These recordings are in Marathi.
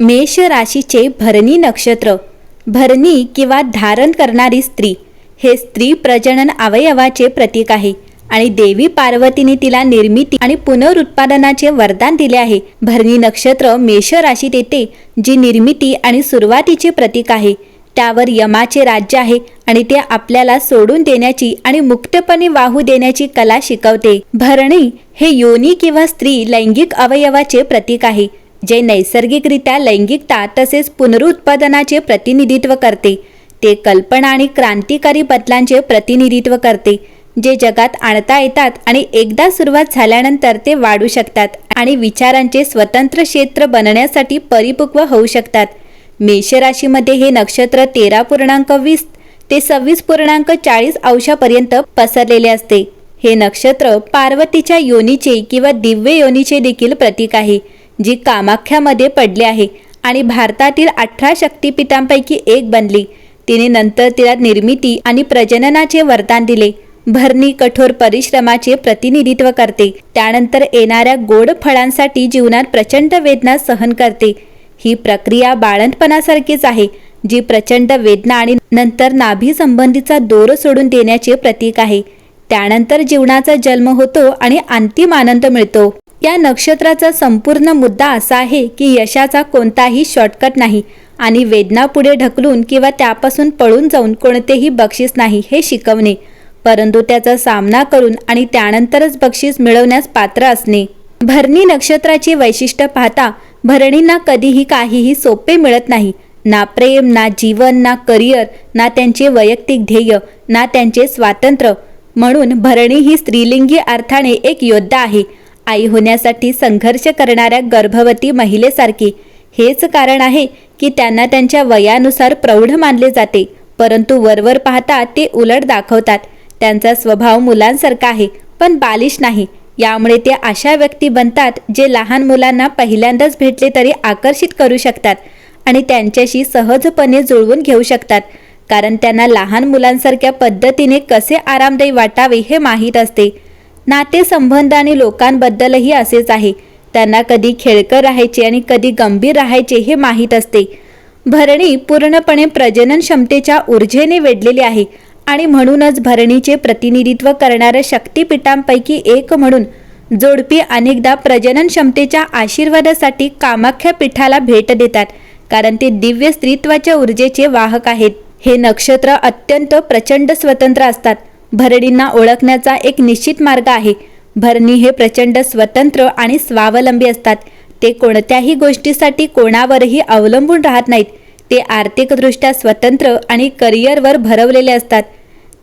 मेष राशीचे भरणी नक्षत्र भरणी किंवा धारण करणारी स्त्री हे स्त्री प्रजनन अवयवाचे प्रतीक आहे आणि देवी पार्वतीने तिला निर्मिती आणि पुनरुत्पादनाचे वरदान दिले आहे. भरणी नक्षत्र मेष राशीत येते जी निर्मिती आणि सुरुवातीचे प्रतीक आहे. त्यावर यमाचे राज्य आहे आणि ते आपल्याला सोडून देण्याची आणि मुक्तपणे वाहू देण्याची कला शिकवते. भरणी हे योनी किंवा स्त्री लैंगिक अवयवाचे प्रतीक आहे. जे नैसर्गिकरित्या लैंगिकता तसेच पुनरुत्पादनाचे प्रतिनिधित्व करते ते कल्पना आणि क्रांतिकारी बदलांचे प्रतिनिधित्व करते जे जगात आणता येतात आणि एकदा सुरुवात झाल्यानंतर ते वाढू शकतात आणि विचारांचे स्वतंत्र क्षेत्र बनण्यासाठी परिपक्व होऊ शकतात. मेषराशीमध्ये हे नक्षत्र तेरा पूर्णांक वीस ते सव्वीस पूर्णांक चाळीस अंशापर्यंत पसरलेले असते. हे नक्षत्र पार्वतीच्या योनीचे किंवा दिव्य योनीचे देखील प्रतीक आहे. जी कामाख्यामध्ये पडली आहे आणि भारतातील अठरा शक्तिपीठांपैकी एक बनली. तिने नंतर तिला निर्मिती आणि प्रजननाचे वरदान दिले. भरणी कठोर परिश्रमाचे प्रतिनिधित्व करते. त्यानंतर येणाऱ्या गोड फळांसाठी जीवनात प्रचंड वेदना सहन करते. ही प्रक्रिया बाळंतपणासारखीच आहे जी प्रचंड वेदना आणि नंतर नाभी संबंधीचा दोर सोडून देण्याचे प्रतीक आहे. त्यानंतर जीवनाचा जन्म होतो आणि अंतिम आनंद मिळतो. या नक्षत्राचा संपूर्ण मुद्दा असा आहे की यशाचा कोणताही शॉर्टकट नाही आणि वेदना पुढे ढकलून किंवा त्यापासून पळून जाऊन कोणतेही बक्षीस नाही हे शिकवणे परंतु त्याचा सामना करून आणि त्यानंतरच बक्षीस मिळवण्यास पात्र असणे. भरणी नक्षत्राची वैशिष्ट्य पाहता भरणींना कधीही काहीही सोपे मिळत नाही. ना प्रेम ना जीवन ना करिअर ना त्यांचे वैयक्तिक ध्येय ना त्यांचे स्वातंत्र्य म्हणून भरणी ही स्त्रीलिंगी अर्थाने एक योद्धा आहे. आई होण्यासाठी संघर्ष करणाऱ्या गर्भवती महिलेसारखी. हेच कारण आहे की त्यांना त्यांच्या वयानुसार प्रौढ मानले जाते. परंतु वरवर पाहता ते उलट दाखवतात. त्यांचा स्वभाव मुलांसारखा आहे पण बालिश नाही. यामुळे ते अशा व्यक्ती बनतात जे लहान मुलांना पहिल्यांदाच भेटले तरी आकर्षित करू शकतात आणि त्यांच्याशी सहजपणे जुळवून घेऊ शकतात. कारण त्यांना लहान मुलांसारख्या पद्धतीने कसे आरामदायी वाटावे हे माहीत असते. नातेसंबंध आणि लोकांबद्दलही असेच आहे. त्यांना कधी खेळकर राहायचे आणि कधी गंभीर राहायचे हे माहीत असते. भरणी पूर्णपणे प्रजनन क्षमतेच्या ऊर्जेने वेढलेली आहे आणि म्हणूनच भरणीचे प्रतिनिधित्व करणाऱ्या शक्तीपीठांपैकी एक म्हणून जोडपी अनेकदा प्रजनन क्षमतेच्या आशीर्वादासाठी कामाख्या पीठाला भेट देतात कारण ते दिव्य स्त्रीत्वाच्या ऊर्जेचे वाहक आहेत. हे नक्षत्र अत्यंत प्रचंड स्वतंत्र असतात. भरणींना ओळखण्याचा एक निश्चित मार्ग आहे. भरणी हे प्रचंड स्वतंत्र आणि स्वावलंबी असतात. ते कोणत्याही गोष्टीसाठी कोणावरही अवलंबून राहत नाहीत. ते आर्थिकदृष्ट्या स्वतंत्र आणि करिअरवर भरवलेले असतात.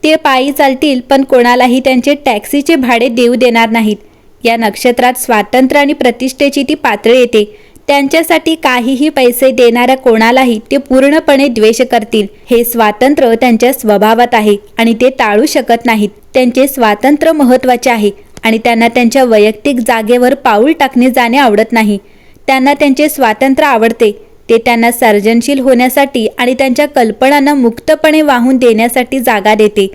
ते पायी चालतील पण कोणालाही त्यांचे टॅक्सीचे भाडे देऊ देणार नाहीत. या नक्षत्रात स्वातंत्र्य आणि प्रतिष्ठेची ती पातळी येते. त्यांच्यासाठी काहीही पैसे देणाऱ्या कोणालाही ते पूर्णपणे द्वेष करतील. हे स्वातंत्र्य त्यांच्या स्वभावात आहे आणि ते टाळू शकत नाहीत. त्यांचे स्वातंत्र्य महत्त्वाचे आहे आणि त्यांना त्यांच्या वैयक्तिक जागेवर पाऊल टाकणे जाणे आवडत नाही. त्यांना त्यांचे स्वातंत्र्य आवडते. ते त्यांना सर्जनशील होण्यासाठी आणि त्यांच्या कल्पनांना मुक्तपणे वाहून देण्यासाठी जागा देते.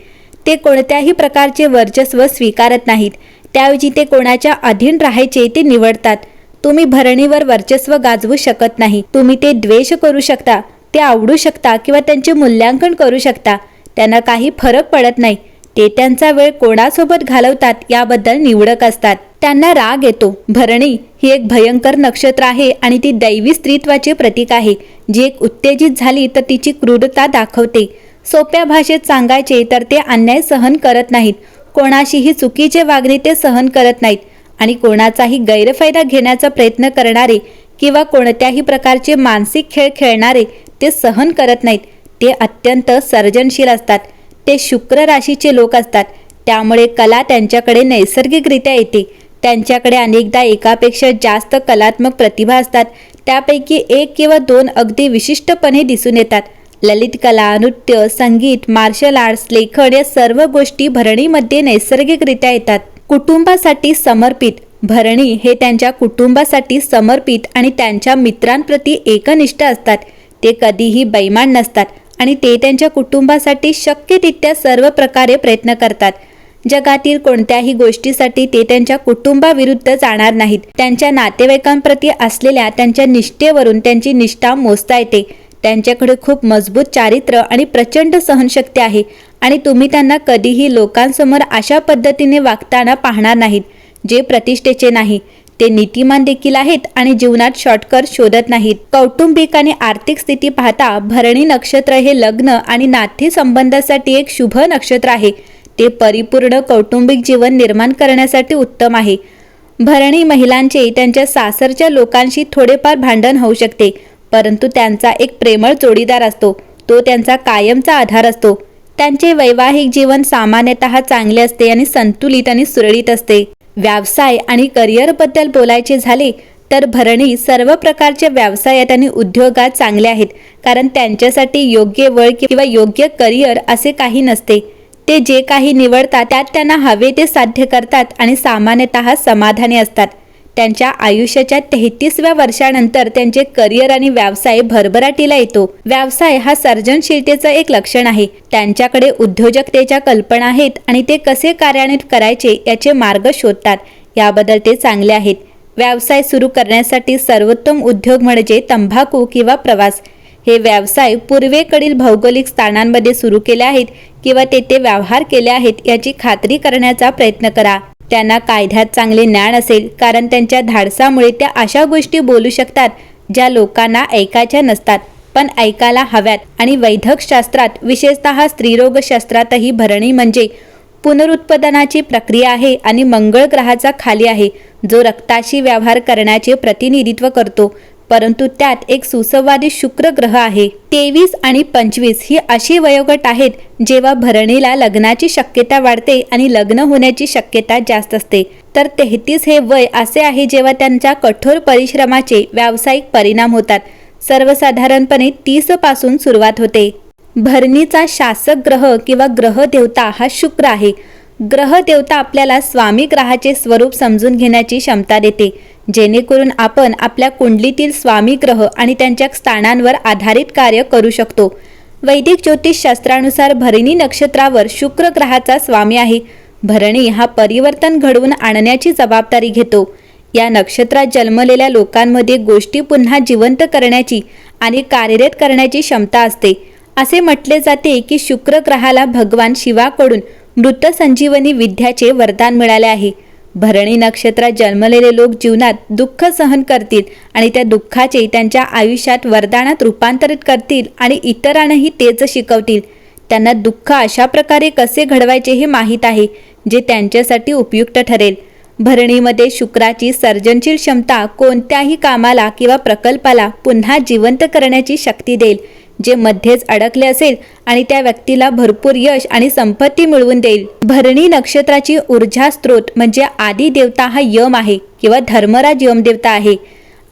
ते कोणत्याही प्रकारचे वर्चस्व स्वीकारत नाहीत. त्याऐवजी ते कोणाच्या अधीन राहायचे ते निवडतात. तुम्ही भरणीवर वर्चस्व गाजवू शकत नाही. तुम्ही ते द्वेष करू शकता ते आवडू शकता किंवा त्यांचे मूल्यांकन करू शकता. त्यांना काही फरक पडत नाही. ते त्यांचा वेळ कोणासोबत घालवतात याबद्दल निवडक असतात. त्यांना राग येतो. भरणी ही एक भयंकर नक्षत्र आहे आणि ती दैवी स्त्रीत्वाचे प्रतीक आहे. जी एक उत्तेजित झाली तर तिची क्रूरता दाखवते. सोप्या भाषेत सांगायचे तर ते अन्याय सहन करत नाहीत. कोणाशीही चुकीचे वागणे ते सहन करत नाहीत. आणि कोणाचाही गैरफायदा घेण्याचा प्रयत्न करणारे किंवा कोणत्याही प्रकारचे मानसिक खेळ खेळणारे ते सहन करत नाहीत. ते अत्यंत सर्जनशील असतात. ते शुक्र राशीचे लोक असतात. त्यामुळे कला त्यांच्याकडे नैसर्गिकरित्या येते. त्यांच्याकडे अनेकदा एकापेक्षा जास्त कलात्मक प्रतिभा असतात. त्यापैकी एक किंवा दोन अगदी विशिष्टपणे दिसून येतात. ललित कला नृत्य संगीत मार्शल आर्ट्स लेखन या सर्व गोष्टी भरणीमध्ये नैसर्गिकरित्या येतात. कुटुंबासाठी समर्पित. भरणी हे त्यांच्या कुटुंबासाठी समर्पित आणि त्यांच्या मित्रांप्रती एकनिष्ठ असतात. ते कधीही बैमान नसतात आणि ते त्यांच्या कुटुंबासाठी शक्य तितक्या सर्व प्रकारे प्रयत्न करतात. जगातील कोणत्याही गोष्टीसाठी ते त्यांच्या कुटुंबाविरुद्ध जाणार नाहीत. त्यांच्या नातेवाईकांप्रती असलेल्या त्यांच्या निष्ठेवरून त्यांची निष्ठा मोजता येते. त्यांच्याकडे खूप मजबूत चारित्र्य आणि प्रचंड सहनशक्ती आहे आणि तुम्ही त्यांना कधीही लोकांसमोर अशा पद्धतीने वागताना पाहणार नाहीत जे प्रतिष्ठेचे नाही. ते नीतिमान देखील आहेत आणि जीवनात शॉर्टकट शोधत नाहीत. कौटुंबिक आणि आर्थिक स्थिती पाहता भरणी नक्षत्र हे लग्न आणि नाते संबंधासाठी एक शुभ नक्षत्र आहे. ते परिपूर्ण कौटुंबिक जीवन निर्माण करण्यासाठी उत्तम आहे. भरणी महिलांचे त्यांच्या सासरच्या लोकांशी थोडेफार भांडण होऊ शकते. परंतु त्यांचा एक प्रेमळ जोडीदार असतो. तो त्यांचा कायमचा आधार असतो. त्यांचे वैवाहिक जीवन सामान्यतः चांगले असते आणि संतुलित आणि सुरळीत असते. व्यवसाय आणि करिअरबद्दल बोलायचे झाले तर भरणी सर्व प्रकारच्या व्यवसायात आणि उद्योगात चांगले आहेत कारण त्यांच्यासाठी योग्य वळ किंवा योग्य करिअर असे काही नसते. ते जे काही निवडतात त्यात त्यांना हवे ते साध्य करतात आणि सामान्यतः समाधानी असतात. त्यांच्या आयुष्याच्या तेहतीसव्या वर्षानंतर त्यांचे करिअर आणि व्यवसाय भरभराटीला येतो. व्यवसाय हा सर्जनशीलतेचं एक लक्षण आहे. त्यांच्याकडे उद्योजकतेच्या कल्पना आहेत आणि ते कसे कार्यान्वित करायचे याचे मार्ग शोधतात. याबद्दल ते चांगले आहेत. व्यवसाय सुरू करण्यासाठी सर्वोत्तम उद्योग म्हणजे तंबाखू किंवा प्रवास. हे व्यवसाय पूर्वेकडील भौगोलिक स्थानांमध्ये सुरू केले आहेत किंवा तेथे व्यवहार केले आहेत याची खात्री करण्याचा प्रयत्न करा. त्यांना कायद्यात चांगले ज्ञान असेल कारण त्यांच्या धाडसामुळे त्या अशा गोष्टी बोलू शकतात ज्या लोकांना ऐकायच्या नसतात पण ऐकायला हव्यात. आणि वैधकशास्त्रात विशेषतः स्त्रीरोगशास्त्रातही भरणी म्हणजे पुनरुत्पादनाची प्रक्रिया आहे आणि मंगळ ग्रहाचा खाली आहे जो रक्ताशी व्यवहार करण्याचे प्रतिनिधित्व करतो. परंतु त्यात एक सुसंवादी शुक्र ग्रह आहे. तेवीस आणि पंचवीस ही अशी वयोगट आहेत जेव्हा भरणीला लग्नाची शक्यता वाढते आणि लग्न होण्याची शक्यता जास्त असते. तर तेहतीस हे वय असे आहे जेव्हा त्यांच्या कठोर परिश्रमाचे व्यावसायिक परिणाम होतात. सर्वसाधारणपणे तीसपासून सुरुवात होते. भरणीचा शासक ग्रह किंवा ग्रह देवता हा शुक्र आहे. ग्रह देवता आपल्याला स्वामी ग्रहाचे स्वरूप समजून घेण्याची क्षमता देते. जेणेकरून आपण आपल्या कुंडलीतील स्वामी ग्रह आणि त्यांच्या स्थानांवर आधारित कार्य करू शकतो. वैदिक ज्योतिषशास्त्रानुसार भरणी नक्षत्रावर शुक्र ग्रहाचा स्वामी आहे. भरणी हा परिवर्तन घडवून आणण्याची जबाबदारी घेतो. या नक्षत्रात जन्मलेल्या लोकांमध्ये गोष्टी पुन्हा जिवंत करण्याची आणि कार्यरत करण्याची क्षमता असते. असे म्हटले जाते की शुक्र ग्रहाला भगवान शिवाकडून मृत संजीवनी विद्याचे वरदान मिळाले आहे. भरणी नक्षत्रात जन्मलेले लोक जीवनात दुःख सहन करतील आणि त्या दुःखाचे त्यांच्या आयुष्यात वरदानात रूपांतरित करतील आणि इतरांनाही तेच शिकवतील. त्यांना दुःख अशा प्रकारे कसे घडवायचे हे माहीत आहे जे त्यांच्यासाठी उपयुक्त ठरेल. भरणीमध्ये शुक्राची सर्जनशील क्षमता कोणत्याही कामाला किंवा प्रकल्पाला पुन्हा जिवंत करण्याची शक्ती देईल. जे मध्येच अडकले असेल आणि त्या व्यक्तीला भरपूर यश आणि संपत्ती मिळवून देईल. भरणी नक्षत्राची ऊर्जा स्रोत म्हणजे आदी देवता हा यम आहे किंवा धर्मराज यम देवता आहे.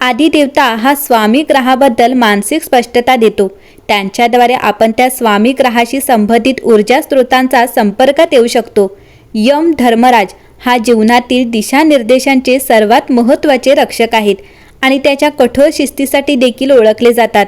आदी देवता हा स्वामी ग्रहाबद्दल मानसिक स्पष्टता देतो. त्यांच्याद्वारे आपण त्या स्वामी ग्रहाशी संबंधित ऊर्जा स्रोतांचा संपर्कात येऊ शकतो. यम धर्मराज हा जीवनातील दिशानिर्देशांचे सर्वात महत्त्वाचे रक्षक आहेत आणि त्याच्या कठोर शिस्तीसाठी देखील ओळखले जातात.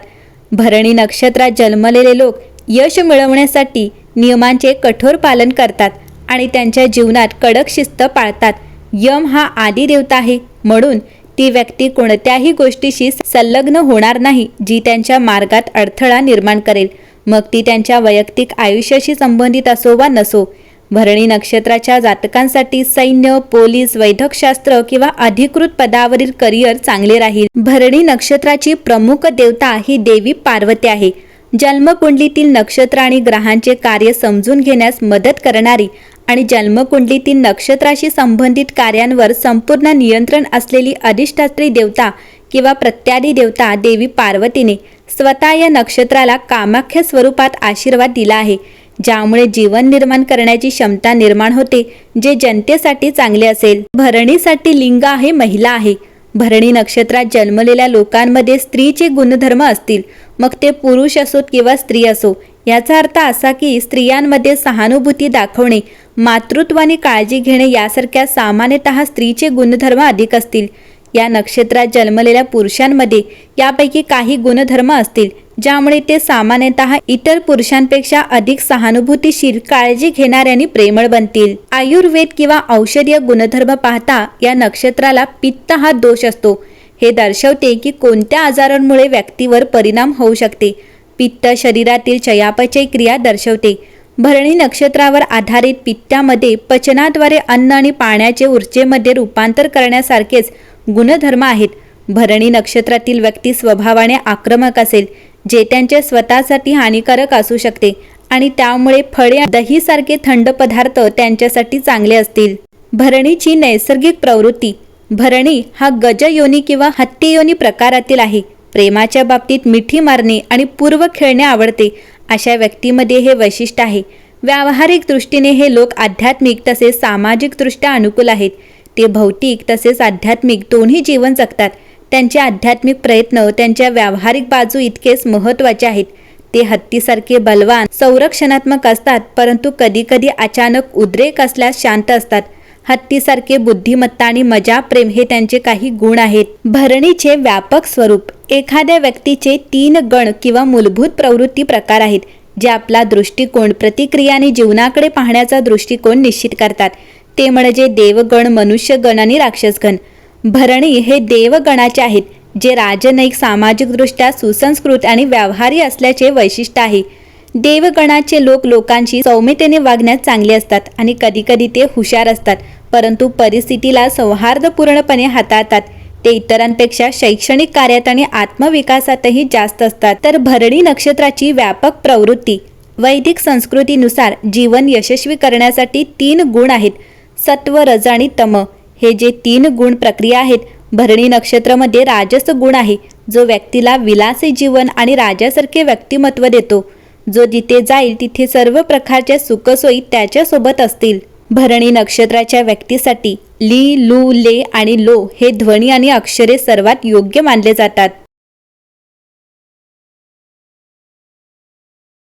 भरणी नक्षत्रात जन्मलेले लोक यश मिळवण्यासाठी नियमांचे कठोर पालन करतात आणि त्यांच्या जीवनात कडक शिस्त पाळतात. यम हा आदी देवता आहे. म्हणून ती व्यक्ती कोणत्याही गोष्टीशी संलग्न होणार नाही जी त्यांच्या मार्गात अडथळा निर्माण करेल. मग ती त्यांच्या वैयक्तिक आयुष्याशी संबंधित असो वा नसो भरणी नक्षत्राच्या जातकांसाठी सैन्य पोलीस वैद्यकशास्त्र किंवा अधिकृत पदावरील करिअर चांगले राहील. भरणी नक्षत्राची प्रमुख देवता ही देवी पार्वती आहे. जन्मकुंडलीतील नक्षत्र आणि ग्रहांचे कार्य समजून घेण्यास मदत करणारी आणि जन्मकुंडलीतील नक्षत्राशी संबंधित कार्यांवर संपूर्ण नियंत्रण असलेली अधिष्ठात्री देवता किंवा प्रत्यादी देवता देवी पार्वतीने स्वतः या नक्षत्राला कामाख्य स्वरूपात आशीर्वाद दिला आहे. ज्यामुळे जीवन निर्माण करण्याची क्षमता निर्माण होते जे जनतेसाठी चांगले असेल. भरणीसाठी लिंग आहे महिला आहे. भरणी नक्षत्रात जन्मलेल्या लोकांमध्ये स्त्रीचे गुणधर्म असतील. मग ते पुरुष असोत किंवा स्त्री असो याचा अर्थ असा की स्त्रियांमध्ये सहानुभूती दाखवणे मातृत्वाने काळजी घेणे यासारख्या सामान्यतः स्त्रीचे गुणधर्म अधिक असतील. या नक्षत्रात जन्मलेल्या पुरुषांमध्ये यापैकी काही गुणधर्म असतील ज्यामुळे ते सामान्यतः इतर पुरुषांपेक्षा अधिक सहानुभूतीशील काळजी घेणाऱ्यांनी प्रेमळ बनतील. आयुर्वेद किंवा औषधीय गुणधर्म पाहता या नक्षत्राला पित्त हा दोष असतो. हे दर्शवते की कोणत्या आजारांमुळे व्यक्तीवर परिणाम होऊ शकते. पित्त शरीरातील चयापचय क्रिया दर्शवते. भरणी नक्षत्रावर आधारित पित्तामध्ये पचनाद्वारे अन्न आणि पाण्याचे ऊर्जेमध्ये रूपांतर करण्यासारखेच गुणधर्म आहेत. भरणी नक्षत्रातील व्यक्ती स्वभावाने आक्रमक असेल जे त्यांच्या स्वतःसाठी हानिकारक असू शकते आणि त्यामुळे फळे दहीसारखे थंड पदार्थ त्यांच्यासाठी चांगले असतील. भरणीची नैसर्गिक प्रवृत्ती. भरणी हा गजयोनी किंवा हत्तीयोनी प्रकारातील आहे. प्रेमाच्या बाबतीत मिठी मारणे आणि पूर्व खेळणे आवडते. अशा व्यक्तीमध्ये हे वैशिष्ट्य आहे. व्यावहारिक दृष्टीने हे लोक आध्यात्मिक तसेच सामाजिकदृष्ट्या अनुकूल आहेत. ते भौतिक तसेच आध्यात्मिक दोन्ही जीवन जगतात. त्यांचे आध्यात्मिक प्रयत्न त्यांच्या व्यावहारिक बाजू इतकेच महत्त्वाचे आहेत. ते हत्तीसारखे बलवान संरक्षणात्मक असतात परंतु कधीकधी अचानक उद्रेक असल्यास शांत असतात. हत्तीसारखे बुद्धिमत्ता आणि मजा प्रेम हे त्यांचे काही गुण आहेत. भरणीचे व्यापक स्वरूप एखाद्या व्यक्तीचे तीन गण किंवा मूलभूत प्रवृत्ती प्रकार आहेत जे आपला दृष्टिकोन प्रतिक्रिया आणि जीवनाकडे पाहण्याचा दृष्टिकोन निश्चित करतात. ते म्हणजे देवगण मनुष्यगण आणि राक्षसगण. भरणी हे देवगणाचे आहेत जे राजनयिक सामाजिकदृष्ट्या सुसंस्कृत आणि व्यावहारी असल्याचे वैशिष्ट्य आहे. देवगणाचे लोक लोकांशी सौम्यतेने वागण्यात चांगले असतात आणि कधीकधी ते हुशार असतात परंतु परिस्थितीला सौहार्दपूर्णपणे हाताळतात. ते इतरांपेक्षा शैक्षणिक कार्यात आणि आत्मविकासातही जास्त असतात. तर भरणी नक्षत्राची व्यापक प्रवृत्ती. वैदिक संस्कृतीनुसार जीवन यशस्वी करण्यासाठी तीन गुण आहेत. सत्व रज आणि तम. हे जे तीन गुण प्रक्रिया आहेत भरणी नक्षत्रामध्ये राजस गुण आहे जो व्यक्तीला विलासी जीवन आणि राजासारखे व्यक्तिमत्व देतो. जो जिथे जाईल तिथे सर्व प्रकारच्या सुखसोयी त्याच्यासोबत असतील. भरणी नक्षत्राच्या व्यक्तीसाठी ली लू ले आणि लो हे ध्वनी आणि अक्षरे सर्वात योग्य मानले जातात.